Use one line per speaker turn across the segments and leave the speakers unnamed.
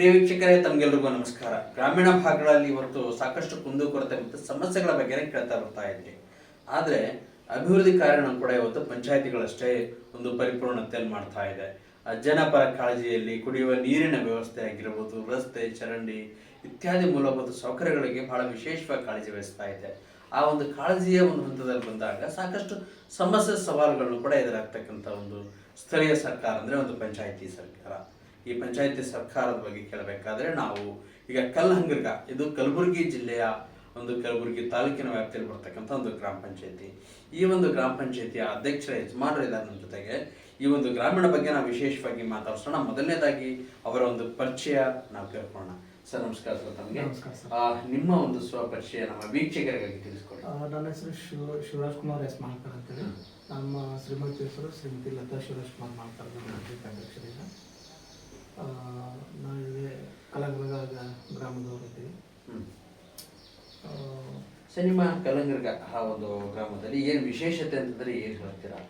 ಪ್ರಿಯ ವೀಕ್ಷಕರೇ, ತಮಗೆಲ್ರಿಗೂ ನಮಸ್ಕಾರ. ಗ್ರಾಮೀಣ ಭಾಗಗಳಲ್ಲಿ ಇವತ್ತು ಸಾಕಷ್ಟು ಕುಂದುಕೊರತೆ ಮತ್ತು ಸಮಸ್ಯೆಗಳ ಬಗ್ಗೆ ಕೇಳ್ತಾ ಬರ್ತಾ ಇದ್ವಿ ಆದರೆ, ಅಭಿವೃದ್ಧಿ ಕಾರ್ಯಗಳನ್ನು ಕೂಡ ಇವತ್ತು ಪಂಚಾಯತಿಗಳಷ್ಟೇ ಒಂದು ಪರಿಪೂರ್ಣತೆಯಲ್ಲಿ ಮಾಡ್ತಾ ಇದೆ. ಜನಪರ ಕಾಳಜಿಯಲ್ಲಿ ಕುಡಿಯುವ ನೀರಿನ ವ್ಯವಸ್ಥೆ ಆಗಿರ್ಬೋದು, ರಸ್ತೆ, ಚರಂಡಿ ಇತ್ಯಾದಿ ಮೂಲಭೂತ ಸೌಕರ್ಯಗಳಿಗೆ ಬಹಳ ವಿಶೇಷವಾಗಿ ಕಾಳಜಿ ವಹಿಸ್ತಾ ಇದೆ. ಆ ಒಂದು ಕಾಳಜಿಯ ಒಂದು ಹಂತದಲ್ಲಿ ಬಂದಾಗ ಸಾಕಷ್ಟು ಸಮಸ್ಯೆ ಸವಾಲುಗಳನ್ನು ಕೂಡ ಎದುರಾಗ್ತಕ್ಕಂಥ ಒಂದು ಸ್ಥಳೀಯ ಸರ್ಕಾರ ಅಂದರೆ ಒಂದು ಪಂಚಾಯಿತಿ ಸರ್ಕಾರ. ಈ ಪಂಚಾಯತಿ ಸರ್ಕಾರದ ಬಗ್ಗೆ ಕೇಳಬೇಕಾದ್ರೆ ನಾವು ಈಗ ಕಲ್ಲಹಂಗರ್ಗ ಇದು ಕಲಬುರಗಿ ಜಿಲ್ಲೆಯ ಒಂದು ಕಲಬುರಗಿ ತಾಲೂಕಿನ ವ್ಯಾಪ್ತಿಯಲ್ಲಿ ಬರ್ತಕ್ಕಂಥ ಒಂದು ಗ್ರಾಮ ಪಂಚಾಯತಿ. ಈ ಒಂದು ಗ್ರಾಮ ಪಂಚಾಯತಿಯ ಅಧ್ಯಕ್ಷರ ಯಜಮಾನರು ಇದ್ದಾರೆ ನಮ್ಮ ಜೊತೆಗೆ. ಈ ಒಂದು ಗ್ರಾಮೀಣ ಬಗ್ಗೆ ನಾವು ವಿಶೇಷವಾಗಿ ಮಾತಾಡ್ಸೋಣ. ಮೊದಲನೇದಾಗಿ ಅವರ ಒಂದು ಪರಿಚಯ ನಾವು ಕೇಳ್ಕೊಳ್ಳೋಣ ಸರ್ ನಮಸ್ಕಾರ ಸರ್ ತಮಗೆ.
ನಮಸ್ಕಾರ ಸರ್.
ನಿಮ್ಮ ಒಂದು ಸ್ವಪರಿಚಯ ನಮ್ಮ ವೀಕ್ಷಕರಿಗಾಗಿ ತಿಳಿಸ್ಕೊಡಿ.
ನನ್ನ ಹೆಸರು ಶಿವ ಶಿವರಾಜ್ ಕುಮಾರ್ ಎಸ್ ಮಾಳ್ಕರ್ ಅಂತೇಳಿ. ನಮ್ಮ ಶ್ರೀಮತಿ ಹೆಸರು ಶ್ರೀಮತಿ ಲತಾ ಶಿವರಾಜ್ ಕುಮಾರ್ ಮಾಳ್ಕರ್ ಅಧ್ಯಕ್ಷರಿಂದ. ನಾವಿಲ್ಲಿ ಕಲಗಲಗ ಗ್ರಾಮದವರು ಇದ್ದೀವಿ.
ಹ್ಮ್.
ಆ,
ಸರ್ ನಿಮ್ಮ ಕಲ್ಲಂಗರ್ಗ ಆ ಒಂದು ಗ್ರಾಮದಲ್ಲಿ ಏನು ವಿಶೇಷತೆ ಅಂತಂದರೆ ಏನು ಹೇಳ್ತೀರಾ?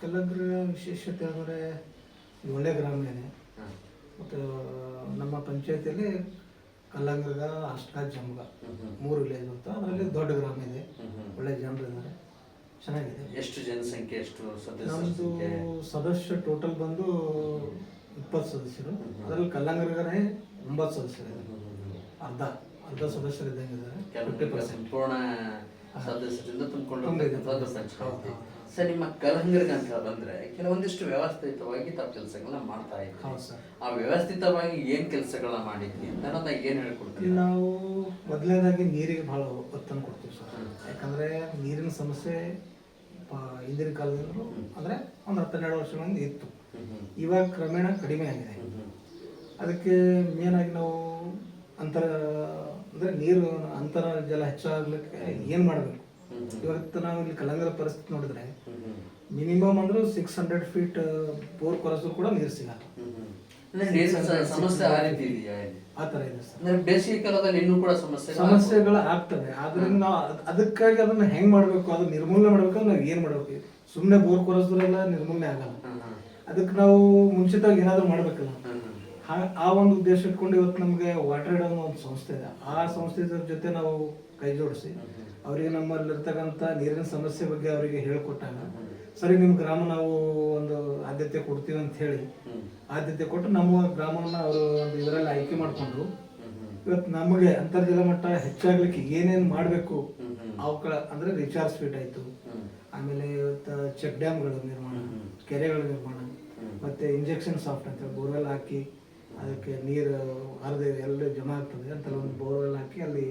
ಕಲಗ್ರ ವಿಶೇಷತೆ ಅಂದರೆ ಒಳ್ಳೆ ಗ್ರಾಮನೇ ಇದೆ. ಮತ್ತು ನಮ್ಮ ಪಂಚಾಯತಿಯಲ್ಲಿ ಕಲ್ಲಂಗರ್ಗ ಅಷ್ಟಾ ಜಮ್ಗ. ಮೂರು ವಿಲೇಜ್ ಅಂತ ಅದರಲ್ಲಿ ದೊಡ್ಡ ಗ್ರಾಮ ಇದೆ. ಒಳ್ಳೆ ಜನರು ಇದ್ದಾರೆ. ಚೆನ್ನಾಗಿದೆ.
ಎಷ್ಟು ಜನಸಂಖ್ಯೆ ಎಷ್ಟು ಸದಸ್ಯ
ನಮ್ಮದು ಸದಸ್ಯ ಟೋಟಲ್ ಬಂದು ಇಪ್ಪತ್ತು ಸದಸ್ಯರು. ಅದರಲ್ಲಿ ಕಲ್ಲಂಗರಿಗನೇ ಒಂಬತ್ತು ಸದಸ್ಯರು ಅರ್ಧ ಅರ್ಧ ಸದಸ್ಯರು ಇದ್ದಂಗೆ ಇದ್ದಾರೆ. ಪರ್ಸೆಂಟ್.
ಸಂಪೂರ್ಣ ಸದಸ್ಯರಿಂದ ತುಂಬಿಕೊಂಡು. ಸರ್ ನಿಮ್ಮ ಕಲಂಗರ್ಗ ಅಂತ ಬಂದ್ರೆ ಕೆಲವೊಂದಿಷ್ಟು ವ್ಯವಸ್ಥಿತವಾಗಿ ತಾವು ಕೆಲಸಗಳನ್ನ ಮಾಡ್ತಾ ಇದ್ದೀವಿ ಆ ವ್ಯವಸ್ಥಿತವಾಗಿ ಏನ್ ಕೆಲಸಗಳನ್ನ ಮಾಡಿದ್ವಿ ಅಂತ ಏನ್ ಹೇಳ್ಕೊಡ್ತೀವಿ
ನಾವು ಮೊದಲನೇದಾಗಿ ನೀರಿಗೆ ಬಹಳ ಒತ್ತನ್ನು ಕೊಡ್ತೀವಿ ಸರ್. ಯಾಕಂದ್ರೆ ನೀರಿನ ಸಮಸ್ಯೆ ಹಿಂದಿನ ಕಾಲದಲ್ಲೂ ಅಂದರೆ ಒಂದು ಹತ್ತೆರಡು ವರ್ಷಗಳಿಂದ ಇತ್ತು. ಇವಾಗ ಕ್ರಮೇಣ ಕಡಿಮೆ ಆಗಿದೆ. ಅದಕ್ಕೆ ಮೇನಾಗಿ ಆಗಿ ನಾವು ಅಂತರ ಅಂದರೆ ನೀರು ಅಂತರ ಜಲ ಹೆಚ್ಚಾಗಲಿಕ್ಕೆ ಏನು ಮಾಡಬೇಕು? ಇವತ್ತು ನಾವು ಇಲ್ಲಿ ಕಲಂಗರ ಪರಿಸ್ಥಿತಿ ನೋಡಿದ್ರೆ ಮಿನಿಮಮ್ ಅಂದ್ರೆ ಸಿಕ್ಸ್ ಹಂಡ್ರೆಡ್ ಫೀಟ್ ಬೋರ್ ಕೊರಸು ಕೂಡ ನೀರು ಸಿಗಲ್ಲ.
ಸಮಸ್ಯೆ ಆ ರೀತಿ ಇದೆಯಾ ಇಲ್ಲಿ?
ಆ ಥರ ಇದೆ ಸರ್.
ಅಂದ್ರೆ ಬೇಸಿಗೆ ಕಾಲದಲ್ಲಿ ಇನ್ನೂ ಕೂಡ ಸಮಸ್ಯೆ
ಸಮಸ್ಯೆಗಳು ಆಗ್ತವೆ. ಆದ್ರಿಂದ ನಾವು ಅದ್- ಅದಕ್ಕಾಗಿ ಅದನ್ನ ಹೆಂಗ್ ಮಾಡ್ಬೇಕು? ಅದನ್ನ ನಿರ್ಮೂಲನೆ ಮಾಡ್ಬೇಕಂದ್ರೆ ನಾವು ಏನ್ ಮಾಡ್ಬೇಕು? ಸುಮ್ಮನೆ ಬೋರ್ ಕೊರಸದ್ರೆಲ್ಲ ನಿರ್ಮೂಲನೆ ಆಗಲ್ಲ. ಅದಕ್ಕೆ ನಾವು ಮುಂಚಿತವಾಗಿ ಏನಾದ್ರು ಮಾಡ್ಬೇಕಲ್ಲ. ಹಾ- ಆ ಒಂದು ಉದ್ದೇಶ ಇಟ್ಕೊಂಡು ಇವತ್ತು ನಮಗೆ ವಾಟರ್ ಇಡೋ ಅನ್ನೋ ಒಂದು ಸಂಸ್ಥೆ ಇದೆ. ಆ ಸಂಸ್ಥೆ ಜೊತೆ ನಾವು ಕೈ ಜೋಡಿಸಿ ಅವರಿಗೆ ನಮ್ಮಲ್ಲಿರ್ತಕ್ಕಂಥ ನೀರಿನ ಸಮಸ್ಯೆ ಬಗ್ಗೆ ಅವರಿಗೆ ಹೇಳ್ಕೊಟ್ಟಾಗ ಸರಿ ನಿಮ್ಮ ಗ್ರಾಮ ನಾವು ಒಂದು ಆದ್ಯತೆ ಕೊಡ್ತೀವಿ ಅಂತ ಹೇಳಿ ಆದ್ಯತೆ ಕೊಟ್ಟು ನಮ್ಮ ಗ್ರಾಮವನ್ನು ಅವರು ಒಂದು ಇದರಲ್ಲಿ ಆಯ್ಕೆ ಮಾಡಿಕೊಂಡು ಇವತ್ತು ನಮಗೆ ಅಂತರ್ಜಲ ಮಟ್ಟ ಹೆಚ್ಚಾಗ್ಲಿಕ್ಕೆ ಏನೇನು ಮಾಡಬೇಕು ಅವುಗಳ ಅಂದ್ರೆ ರಿಚಾರ್ಜ್ ಫೀಟ್ ಆಯ್ತು. ಆಮೇಲೆ ಇವತ್ತು ಚೆಕ್ ಡ್ಯಾಮ್ಗಳ ನಿರ್ಮಾಣ ಕೆರೆಗಳ ನಿರ್ಮಾಣ ಮತ್ತೆ ಇಂಜೆಕ್ಷನ್ ಸಾಫ್ಟ್ ಅಂತ ಬೋರ್ವೆಲ್ ಹಾಕಿ ಅದಕ್ಕೆ ನೀರು ಹರಿದ ಎಲ್ಲ ಜಮಾ ಆಗ್ತದೆ. ಅಂತ ಒಂದು ಬೋರ್ವೆಲ್ ಹಾಕಿ ಅಲ್ಲಿ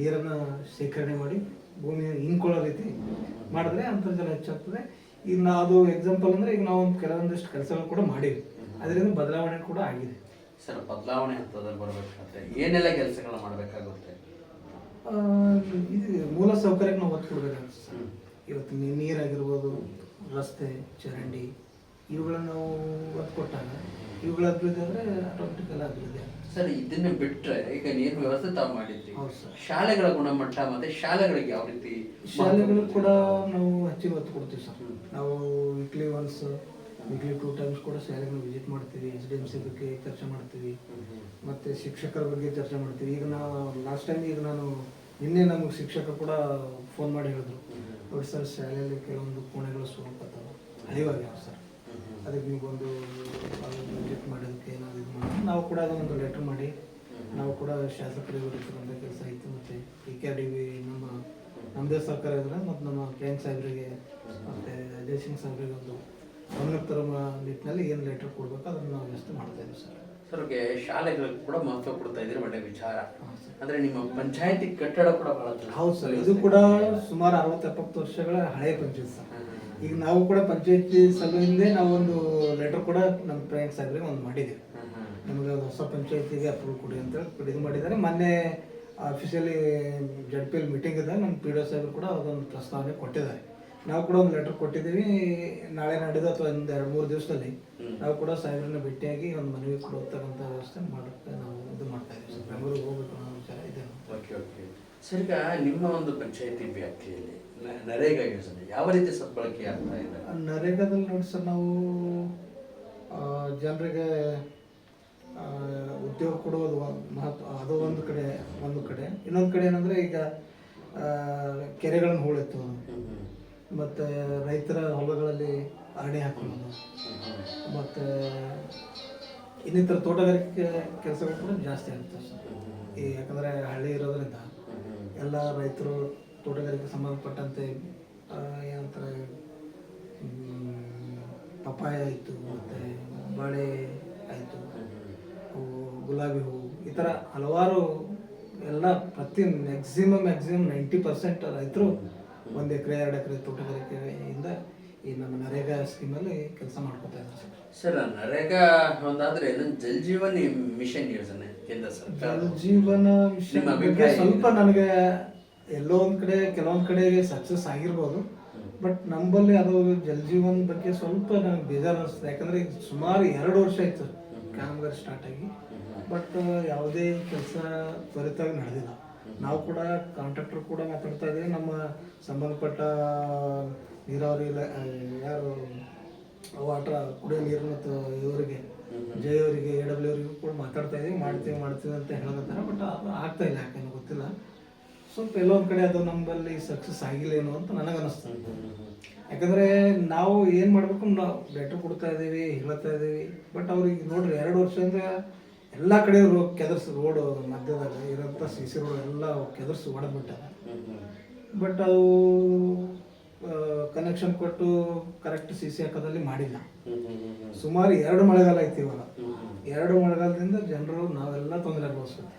ನೀರನ್ನು ಶೇಖರಣೆ ಮಾಡಿ ಭೂಮಿ ಹಿಂಕೊಳ್ಳೋ ರೀತಿ ಮಾಡಿದ್ರೆ ಅಂತರ್ಜಲ ಹೆಚ್ಚಾಗ್ತದೆ. ಈಗ ನಾವು ಅದು ಎಕ್ಸಾಂಪಲ್ ಅಂದ್ರೆ ಈಗ ನಾವು ಕೆಲವೊಂದಿಷ್ಟು ಕೆಲಸಗಳು ಕೂಡ ಮಾಡಿವಿ. ಅದರಿಂದ ಬದಲಾವಣೆ ಕೂಡ ಆಗಿದೆ.
ಸರ್ ಬದಲಾವಣೆ ಹಂತದಲ್ಲಿ ಬರಬೇಕಾದ್ರೆ ಏನೆಲ್ಲ ಕೆಲಸಗಳು ಮಾಡಬೇಕಾಗುತ್ತೆ?
ಇದು ಮೂಲ ಸೌಕರ್ಯಕ್ಕೆ ನಾವು ಒತ್ತು ಕೊಡ್ಬೇಕಾಗುತ್ತೆ ಸರ್. ಇವತ್ತು ನೀರಾಗಿರ್ಬೋದು ರಸ್ತೆ ಚರಂಡಿ ಇವುಗಳನ್ನ ನಾವು ಒತ್ತು ಕೊಟ್ಟಾಗ ಇವುಗಳ ಅಭಿವೃದ್ಧಿ ಅಂದರೆ ಆಟೋಮೆಟಿಕಲ್ ಅಭಿವೃದ್ಧಿ.
ಸರ್ ಇದನ್ನ ಬಿಟ್ಟರೆ ಈಗ ನೀರು ವ್ಯವಸ್ಥೆ ತಾವು ಮಾಡಿದ್ರಿ ಶಾಲೆಗಳ ಗುಣಮಟ್ಟ ಮತ್ತೆ ಶಾಲೆಗಳಿಗೆ ಯಾವ ರೀತಿ
ಶಾಲೆಗಳು ಕೂಡ ನಾವು ಹೆಚ್ಚಿಗೆ ಒತ್ತು ಕೊಡ್ತೀವಿ ಸರ್. ನಾವು weekly once weekly two times ಕೂಡ ಶಾಲೆಗಳು ವಿಸಿಟ್ ಮಾಡ್ತೀವಿ. ಎಸ್ ಡಿ ಎಂ ಸಿ ಬಗ್ಗೆ ಚರ್ಚೆ ಮಾಡ್ತೀವಿ. ಮತ್ತು ಶಿಕ್ಷಕರ ಬಗ್ಗೆ ಚರ್ಚೆ ಮಾಡ್ತೀವಿ. ಈಗ ನಾವು ಲಾಸ್ಟ್ ಟೈಮ್ ಈಗ ನಾನು ನಿನ್ನೆ ನಮಗೆ ಶಿಕ್ಷಕ ಕೂಡ ಫೋನ್ ಮಾಡಿ ಹೇಳಿದ್ರು. ನೋಡಿ ಸರ್ ಶಾಲೆಯಲ್ಲಿ ಕೆಲವೊಂದು ಕೋಣೆಗಳು ಸ್ವಲ್ಪ ಹಳಿವಾಗ್ಯಾವ ಸರ್. ಅದಕ್ಕೆ ನೀವು ಒಂದು ಮಾಡಿ ಮಾಡೋದಕ್ಕೆ ಏನಾದ್ರು ಇದು ಮಾಡಿ. ನಾವು ಕೂಡ ಅದೊಂದು ಲೆಟರ್ ಮಾಡಿ. ನಾವು ಕೂಡ ಶಾಸಕರಿಗೆ ಒಂದು ಕೆಲಸ ಇತ್ತು ಮತ್ತು ಪಿ ಕೆ ಡಿ ವಿ ನಮ್ಮ ನಮ್ಮದೇ ಸರ್ಕಾರ ಇದ್ರೆ ಮತ್ತು ನಮ್ಮ ಕೆ ಎನ್ ಸಾಹೇಬ್ರಿಗೆ ಮತ್ತು ಅಜಯ್ ಸಿಂಗ್ ಸಾಹೇಬ್ರಿಗೆ ಒಂದು ಗಮನಕ್ಕೆ ತರೋ ನಿಟ್ಟಿನಲ್ಲಿ ಏನು ಲೆಟರ್ ಕೊಡಬೇಕು ಅದನ್ನು ನಾವು ವ್ಯವಸ್ಥೆ ಮಾಡ್ತಾ ಇದ್ದೀವಿ ಸರ್.
ಸರ್ಗೆ ಶಾಲೆಗಳಿಗೆ ಕೂಡ ಮಹತ್ವ ಕೊಡ್ತಾ ಇದ್ರೆ ಒಳ್ಳೆ ವಿಚಾರ. ಅಂದ್ರೆ ನಿಮ್ಮ ಪಂಚಾಯತಿ ಕಟ್ಟಡ ಕೂಡ ಬಹಳ
ಹೌದು ಸರ್ ಇದು ಕೂಡ ಸುಮಾರು ಅರವತ್ತು ಎಪ್ಪತ್ತು ವರ್ಷಗಳ ಹಳೆಯ ಪಂಚಾಯತ್ ಸರ್. ಈಗ ನಾವು ಕೂಡ ಪಂಚಾಯತಿ ಸಭೆಯಿಂದೇ ನಾವು ಒಂದು ಲೆಟರ್ ಕೂಡ ನಮ್ಮ ಪ್ರಯಾಣ ಸಾಹೇಬ್ರಿಗೆ ಒಂದು ಮಾಡಿದ್ದೀವಿ ನಮಗೆ ಒಂದು ಹೊಸ ಪಂಚಾಯತಿಗೆ ಅಪ್ರೂವ್ ಕೊಡಿ ಅಂತ ಇದು ಮಾಡಿದ್ದಾರೆ. ಮೊನ್ನೆ officially Z P L meeting ಇದೆ ನಮ್ಮ ಪಿ ಡಿ ಒ ಸಾಹೇಬರು ಕೂಡ ಅದೊಂದು ಪ್ರಸ್ತಾವನೆ ಕೊಟ್ಟಿದ್ದಾರೆ. ನಾವು ಕೂಡ ಒಂದು ಲೆಟರ್ ಕೊಟ್ಟಿದ್ದೀವಿ. ನಾಳೆ ನಾಡಿದ್ದು ಅಥವಾ ಒಂದು ಎರಡು ಮೂರು ದಿವಸದಲ್ಲಿ ನಾವು ಕೂಡ ಸಾಹೇಬ್ರನ್ನ ಭೇಟಿಯಾಗಿ ಒಂದು ಮನವಿ ಕೊಡುವಂತಕ್ಕಂಥ ವ್ಯವಸ್ಥೆ ಮಾಡೋಕ್ಕೆ ನಾವು ಇದು ಮಾಡ್ತಾ ಇದ್ದೀವಿ. ಸರ್ ಬೆಂಗಳೂರಿಗೆ ಹೋಗ್ಬೇಕು ಅನ್ನೋ ವಿಚಾರ ಇದೆ
ಸರ್ ಈಗ ನಿಮ್ಮ ಒಂದು ಪಂಚಾಯತಿ ವ್ಯಾಪ್ತಿಯಲ್ಲಿ ನರೇಗಾ ಯೋಜನೆ ಯಾವ ರೀತಿ ಸದ್ಬಳಕೆ ಆಗ್ತಾ ಇದೆ?
ನರೇಗಾದಲ್ಲಿ ನೋಡಿ ಸರ್ ನಾವು ಜನರಿಗೆ ಉದ್ಯೋಗ ಕೊಡೋದು ಮಹತ್ವ ಅದು ಒಂದು ಕಡೆ ಒಂದು ಕಡೆ. ಇನ್ನೊಂದು ಕಡೆ ಏನಂದರೆ ಈಗ ಕೆರೆಗಳನ್ನು ಹೂಳೆತ್ತೋದು ಮತ್ತು ರೈತರ ಹೊಲಗಳಲ್ಲಿ ಅರಣೆ ಹಾಕೊಳ್ಳೋದು. ಮತ್ತು ಇನ್ನಿತರ ತೋಟಗಾರಿಕೆ ಕೆಲಸಗಳು ಕೂಡ ಜಾಸ್ತಿ ಆಗುತ್ತೆ ಸರ್. ಈ ಯಾಕಂದರೆ ಹಳ್ಳಿ ಇರೋದ್ರಿಂದ ಎಲ್ಲ ರೈತರು ತೋಟಗಾರಿಕೆ ಸಂಬಂಧಪಟ್ಟಂತೆ ಏನಂತಾರೆ ಪಪ್ಪಾಯ ಆಯಿತು ಮತ್ತು ಬಾಳೆ ಆಯಿತು ಗುಲಾಬಿ ಹೂವು ಈ ಥರ ಹಲವಾರು ಎಲ್ಲ ಪ್ರತಿ ಮ್ಯಾಕ್ಸಿಮಮ್ ಮ್ಯಾಕ್ಸಿಮಮ್ ನೈಂಟಿ ಪರ್ಸೆಂಟ್ ರೈತರು ಒಂದು ಎಕರೆ ಎರಡು ಎಕರೆ ತೋಟಗಾರಿಕೆಯಿಂದ ಈ ನಮ್ಮ ನರೇಗಾ ಸ್ಕೀಮಲ್ಲಿ ಕೆಲಸ ಮಾಡ್ಕೊತಾ ಇದ್ದಾರೆ ಸರ್.
ನರೇಗಾ ಒಂದಾದ್ರೆ ನನ್ನ ಜಲ್ ಜೀವನ್ ಮಿಷನ್ ಯೋಜನೆ ಕೇಂದ್ರ ಸರ್ಕಾರ
ಜಲ ಜೀವನ ಮಿಷನ್ ಸ್ವಲ್ಪ ನನಗೆ ಎಲ್ಲೋ ಕಡೆ, ಕೆಲವೊಂದು ಕಡೆ ಸಕ್ಸಸ್ ಆಗಿರ್ಬೋದು. ಬಟ್ ನಮ್ಮಲ್ಲಿ ಅದು ಜಲ್ ಜೀವನ್ ಬಗ್ಗೆ ಸ್ವಲ್ಪ ನನಗೆ ಬೇಜಾರು ಅನಿಸ್ತದೆ ಯಾಕಂದ್ರೆ ಸುಮಾರು ಎರಡು ವರ್ಷ ಆಯ್ತು ಕಾಮಗಾರಿ ಸ್ಟಾರ್ಟ್ ಆಗಿ. ಬಟ್ ಯಾವುದೇ ಕೆಲಸ ತ್ವರಿತವಾಗಿ ನಡೆದಿಲ್ಲ. ನಾವು ಕೂಡ ಕಾಂಟ್ರಾಕ್ಟರ್ ಕೂಡ ಮಾತಾಡ್ತಾ ಇದ್ದೀವಿ. ನಮ್ಮ ಸಂಬಂಧಪಟ್ಟ ನೀರಾವರಿ ಇಲ್ಲ ಯಾರು ವಾಟರ್ ಕುಡಿಯೋ ನೀರು ಮತ್ತು ಇವರಿಗೆ ಜೆ ಅವರಿಗೆ ಎ ಡಬ್ಲ್ಯೂ ಅವರಿಗೂ ಕೂಡ ಮಾತಾಡ್ತಾ ಇದ್ದೀವಿ. ಮಾಡ್ತೀವಿ ಮಾಡ್ತೀವಿ ಅಂತ ಹೇಳಕತ್ತಾರ. ಬಟ್ ಆಗ್ತಾ ಇಲ್ಲ ಯಾಕೇನು ಗೊತ್ತಿಲ್ಲ. ಸ್ವಲ್ಪ ಎಲ್ಲೊಂದು ಕಡೆ ಅದು ನಮ್ಮಲ್ಲಿ ಸಕ್ಸಸ್ ಆಗಿಲ್ಲೇನೋ ಅಂತ ನನಗೆ ಅನಿಸ್ತದೆ ಯಾಕಂದ್ರೆ ನಾವು ಏನು ಮಾಡಬೇಕು ನಾವು ಲೆಟ್ರ್ ಕೊಡ್ತಾ ಇದ್ದೀವಿ ಹೇಳ್ತಾ ಇದ್ದೀವಿ. ಬಟ್ ಅವ್ರಿಗೆ ನೋಡ್ರಿ ಎರಡು ವರ್ಷದಿಂದ ಎಲ್ಲ ಕಡೆ ಕೆದರ್ಸ್ ರೋಡ್ ಮಧ್ಯದಾಗ ಇರೋಂಥ ಸಿ ಸಿ ರೋಡ್ ಎಲ್ಲ ಕೆದರ್ಸ್ ಹೊಡೆದ್ಬಿಟ್ಟಾರೆ ಬಟ್ ಅವು ಕನೆಕ್ಷನ್ ಕೊಟ್ಟು ಕರೆಕ್ಟ್ ಸಿ ಸಿ ಹಾಕೋದಲ್ಲಿ ಮಾಡಿಲ್ಲ. ಸುಮಾರು ಎರಡು ಮಳೆಗಾಲ ಐತಿ ಇವಾಗ. ಎರಡು ಮಳೆಗಾಲದಿಂದ ಜನರು ನಾವೆಲ್ಲ ತೊಂದರೆ ಅನುಭವಿಸ್ಬೇಕು.